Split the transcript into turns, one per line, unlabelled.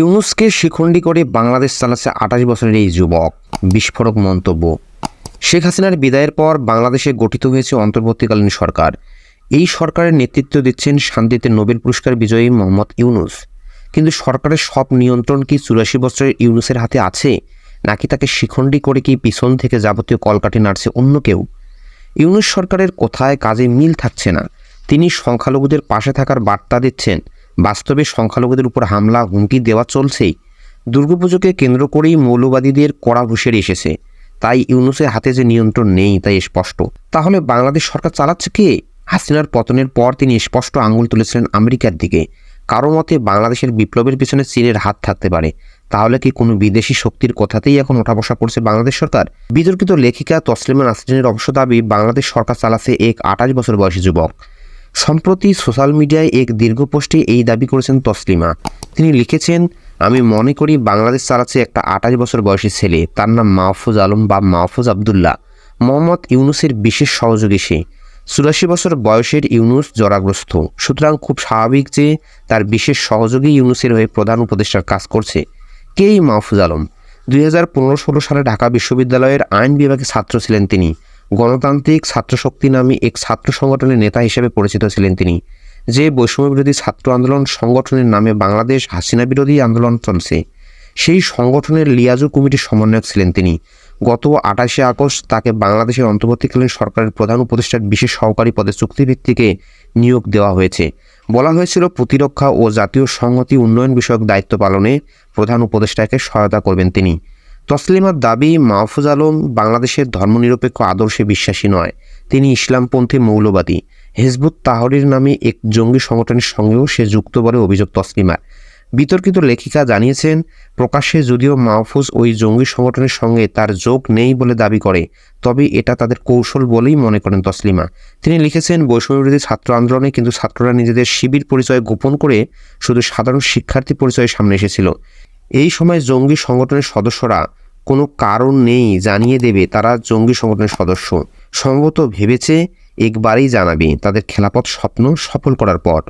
ইউনুসকে শিখণ্ডী করে বাংলাদেশ চালাচ্ছে আঠাশ বছরের এই যুবক, বিস্ফোরক মন্তব্য। শেখ হাসিনার বিদায়ের পর বাংলাদেশে গঠিত হয়েছে অন্তর্বর্তীকালীন সরকার। এই সরকারের নেতৃত্ব দিচ্ছেন শান্তিতে নোবেল পুরস্কার বিজয়ী মোহাম্মদ ইউনুস। কিন্তু সরকারের সব নিয়ন্ত্রণ কি চুরাশি বছরের ইউনুসের হাতে আছে, নাকি তাকে শিখণ্ডী করে কি পিছন থেকে যাবতীয় কলকাঠি নাড়ছে অন্য কেউ? ইউনুস সরকারের কোথায় কাজে মিল থাকছে না, তিনি সংখ্যালঘুদের পাশে থাকার বার্তা দিচ্ছেন বাস্তবে সংখ্যালঘুদের উপর হামলা, হুমকি দেওয়া চলছেই দুর্গাপুজোকে কেন্দ্র করেই মৌলবাদীদের কড়া হুঁশিয়ারি এসেছে। তাই ইউনুসের হাতে যে নিয়ন্ত্রণ নেই তাই স্পষ্ট। তাহলে বাংলাদেশ সরকার চালাচ্ছে কে? হাসিনার পতনের পর তিনি স্পষ্ট আঙুল তুলেছিলেন আমেরিকার দিকে। কারও মতে বাংলাদেশের বিপ্লবের পিছনে চীনের হাত থাকতে পারে। তাহলে কি কোনো বিদেশি শক্তির কথাতেই এখন ওঠা বসা করছে বাংলাদেশ সরকার? বিতর্কিত লেখিকা তসলিমা নাসরিনের অবশ্য দাবি, বাংলাদেশ সরকার চালাচ্ছে এক আঠাশ বছর বয়সী যুবক। সম্প্রতি সোশ্যাল মিডিয়ায় এক দীর্ঘ পোস্টে এই দাবি করেছেন তসলিমা। তিনি লিখেছেন, আমি মনে করি বাংলাদেশ চালাচ্ছে একটা আঠাশ বছর বয়সী ছেলে। তার নাম মাহফুজ আলম বা মাহফুজ আবদুল্লাহ। মোহাম্মদ ইউনুসের বিশেষ সহযোগী সে। চুরাশি বছর বয়সের ইউনুস জরাগ্রস্ত। সুতরাং খুব স্বাভাবিক যে তার বিশেষ সহযোগী ইউনুসের হয়ে প্রধান উপদেষ্টার কাজ করছে। কে এই মাহফুজ আলম? দুই হাজার সালে ঢাকা বিশ্ববিদ্যালয়ের আইন বিভাগে ছাত্র ছিলেন তিনি। গণতান্ত্রিক ছাত্রশক্তি নামে এক ছাত্র সংগঠনের নেতা হিসেবে পরিচিত ছিলেন তিনি, যে বৈষম্য বিরোধী ছাত্র আন্দোলন সংগঠনের নামে বাংলাদেশ হাসিনা বিরোধী আন্দোলন চলছে। সেই সংগঠনের লিয়াজু কমিটির সমন্বয়ক ছিলেন তিনি। গত আঠাশে আগস্ট তাকে বাংলাদেশের অন্তর্বর্তীকালীন সরকারের প্রধান উপদেষ্টার বিশেষ সহকারী পদে চুক্তিভিত্তিকে নিয়োগ দেওয়া হয়েছে। বলা হয়েছিল, প্রতিরক্ষা ও জাতীয় সংহতি উন্নয়ন বিষয়ক দায়িত্ব পালনে প্রধান উপদেষ্টাকে সহায়তা করবেন তিনি। তসলিমার দাবি, মাহফুজ আলম বাংলাদেশের ধর্মনিরপেক্ষ আদর্শে বিশ্বাসী নয়। তিনি ইসলামপন্থী মৌলবাদী। হেজবুত তাহরির নামে এক জঙ্গি সংগঠনের সঙ্গেও সে যুক্ত বলে অভিযোগ তসলিমার। বিতর্কিত লেখিকা জানিয়েছেন, প্রকাশ্যে যদিও মাহফুজ ওই জঙ্গি সংগঠনের সঙ্গে তার যোগ নেই বলে দাবি করে, তবে এটা তাদের কৌশল বলেই মনে করেন তসলিমা। তিনি লিখেছেন বৈষম্যবিরোধী ছাত্র আন্দোলনে কিন্তু ছাত্ররা নিজেদের শিবির পরিচয় গোপন করে শুধু সাধারণ শিক্ষার্থী পরিচয়ে সামনে এসেছিল। এই সময় জঙ্গি সংগঠনের সদস্যরা, কোনো কারণ নেই জানিয়ে দেবে তারা জঙ্গি সংগঠনের সদস্য। সম্ভবত ভেবেছে একবারেই জানাবে। তাদের খেলাপথ স্বপ্ন সফল করার পর